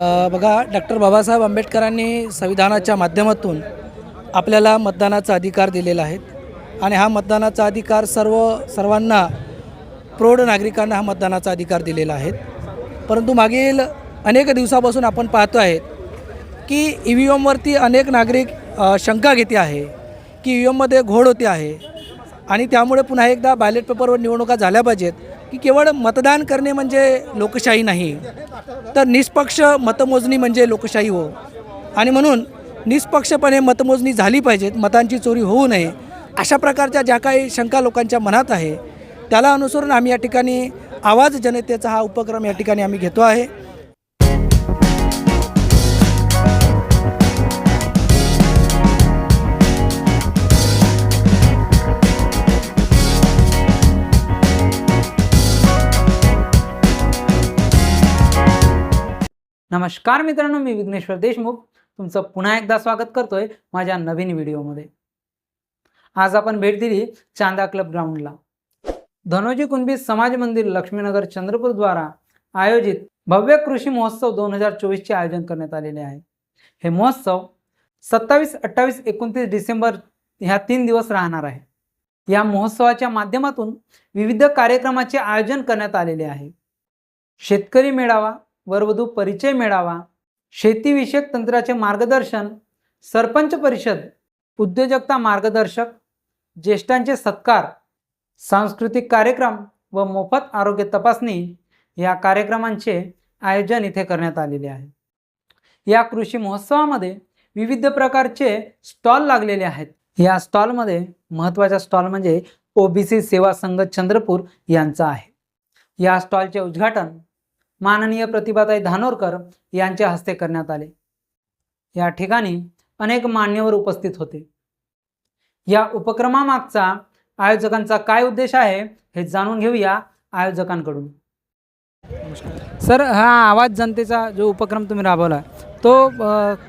बघा डॉक्टर बाबासाहेब आंबेडकरांनी संविधानाच्या माध्यमातून आपल्याला मतदानाचा अधिकार दिलेला आहे आणि हा मतदानाचा अधिकार सर्व सर्वांना प्रौढ नागरिकांना हा मतदानाचा अधिकार दिलेला आहे. परंतु मागील अनेक दिवसापासून आपण पाहतो आहे की ई व्ही एमवरती अनेक नागरिक शंका घेते आहे की ई व्ही एममध्ये घोड होते आहे. आणि त्यामुळे पुन्हा एकदा बॅलेट पेपरवर निवडणुका झाल्या पाहिजेत की केवळ मतदान करणे म्हणजे लोकशाही नाही तर निष्पक्ष मतमोजणी म्हणजे लोकशाही हो. आणि म्हणून निष्पक्षपणे मतमोजणी झाली पाहिजेत मतांची चोरी होऊ नये अशा प्रकारच्या ज्या काही शंका लोकांच्या मनात आहे त्याला अनुसरून आम्ही या ठिकाणी आवाज जनतेचा हा उपक्रम या ठिकाणी आम्ही घेतो आहे. नमस्कार मित्रांनो मी विघ्नेश्वर देशमुख. तुमचं पुन्हा एकदा स्वागत करतोय माझ्या नवीन व्हिडिओमध्ये. आज आपण भेट दिली चांदा क्लब ग्राउंडला. धनोजी कुणबी समाज मंदिर लक्ष्मीनगर चंद्रपूर द्वारा आयोजित भव्य कृषी महोत्सव दोन हजार चोवीसचे आयोजन करण्यात आलेले आहे. हे महोत्सव सत्तावीस अठ्ठावीस एकोणतीस डिसेंबर ह्या तीन दिवस राहणार आहे. या महोत्सवाच्या माध्यमातून विविध कार्यक्रमाचे आयोजन करण्यात आलेले आहे. शेतकरी मेळावा वरवधू परिचय मेळावा शेतीविषयक तंत्राचे मार्गदर्शन सरपंच परिषद उद्योजकता मार्गदर्शक ज्येष्ठांचे सत्कार सांस्कृतिक कार्यक्रम व मोफत आरोग्य तपासणी या कार्यक्रमांचे आयोजन इथे करण्यात आलेले आहे. या कृषी महोत्सवामध्ये विविध प्रकारचे स्टॉल लागलेले आहेत. या स्टॉलमध्ये महत्त्वाचा स्टॉल म्हणजे ओबीसी सेवा संघ चंद्रपूर यांचा आहे. या स्टॉलचे उद्घाटन माननीय प्रतिभाताई धानोरकर यांच्या हस्ते करण्यात आले. या ठिकाणी अनेक मान्यवर उपस्थित होते. या उपक्रमामागचा आयोजकांचा काय उद्देश आहे हे जाणून घेऊया आयोजकांकडून. सर हा आवाज जनतेचा जो उपक्रम तुम्ही राबवला तो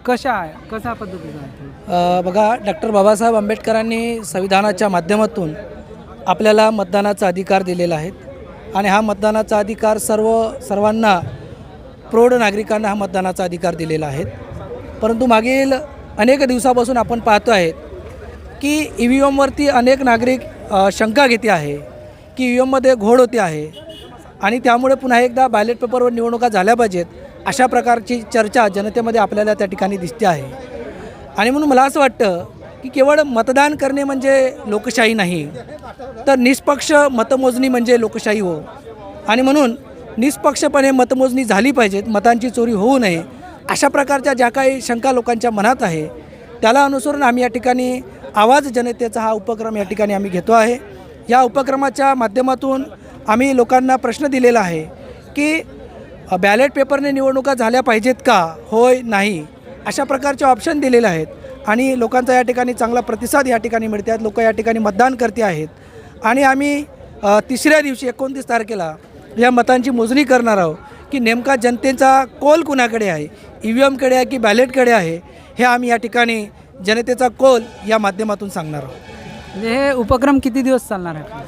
कशा आहे कशा पद्धतीचा आहे? बघा डॉक्टर बाबासाहेब आंबेडकरांनी संविधानाच्या माध्यमातून आपल्याला मतदानाचा अधिकार दिलेला आहे. आणि हा मतदानाचा अधिकार सर्व सर्वांना प्रौढ नागरिकांना हा मतदानाचा अधिकार दिलेला आहे. परंतु मागील अनेक दिवसापासून आपण पाहतो आहे की ई व्ही एमवरती अनेक नागरिक शंका घेते आहे की ई व्ही एममध्ये घोड होते आहे आणि त्यामुळे पुन्हा एकदा बॅलेट पेपरवर निवडणुका झाल्या पाहिजेत अशा प्रकारची चर्चा जनतेमध्ये आपल्याला त्या ठिकाणी दिसते आहे. आणि म्हणून मला असं वाटतं की केवळ मतदान करणे म्हणजे लोकशाही नाही तर निष्पक्ष मतमोजणी म्हणजे लोकशाही हो. आणि म्हणून निष्पक्षपणे मतमोजणी झाली पाहिजेत मतांची चोरी होऊ नये अशा प्रकारच्या ज्या काही शंका लोकांच्या मनात आहे त्याला अनुसरून आम्ही या ठिकाणी आवाज जनतेचा हा उपक्रम या ठिकाणी आम्ही घेतो आहे. या उपक्रमाच्या माध्यमातून आम्ही लोकांना प्रश्न दिलेला आहे की बॅलेट पेपरने निवडणुका झाल्या पाहिजेत का? होय नाही अशा प्रकारचे ऑप्शन दिलेले आहेत. आणि लोकांचा या ठिकाणी चांगला प्रतिसाद या ठिकाणी मिळते आहेत. लोक या ठिकाणी मतदान करते आहेत. आणि आम्ही तिसऱ्या दिवशी एकोणतीस तारखेला या मतांची मोजणी करणार आहोत की नेमका जनतेचा कोल कुणाकडे आहे? ई व्ही एमकडे आहे की बॅलेटकडे आहे? हे आम्ही या ठिकाणी जनतेचा कोल या माध्यमातून सांगणार आहोत. हे उपक्रम किती दिवस चालणार आहे?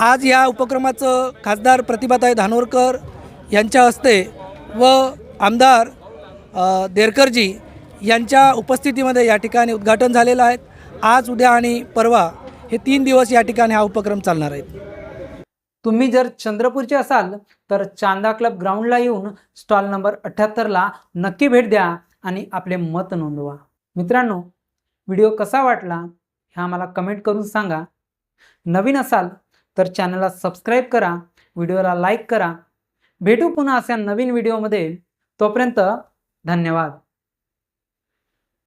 आज या उपक्रमाचं खासदार प्रतिभाताई धानोरकर यांच्या हस्ते व आमदार देरकरजी यांच्या उपस्थितीमध्ये या ठिकाणी उद्घाटन झालेलं आहे. आज उद्या आणि परवा हे तीन दिवस या ठिकाणी हा उपक्रम चालणार आहेत तुम्ही जर चंद्रपूरचे असाल तर चांदा क्लब ग्राउंडला येऊन स्टॉल नंबर अठ्ठ्याहत्तरला नक्की भेट द्या आणि आपले मत नोंदवा. मित्रांनो व्हिडिओ कसा वाटला हे आम्हाला कमेंट करून सांगा. नवीन असाल तर चॅनलला सबस्क्राईब करा व्हिडिओला लाईक करा. भेटू पुन्हा अशा नवीन व्हिडिओमध्ये. तोपर्यंत धन्यवाद.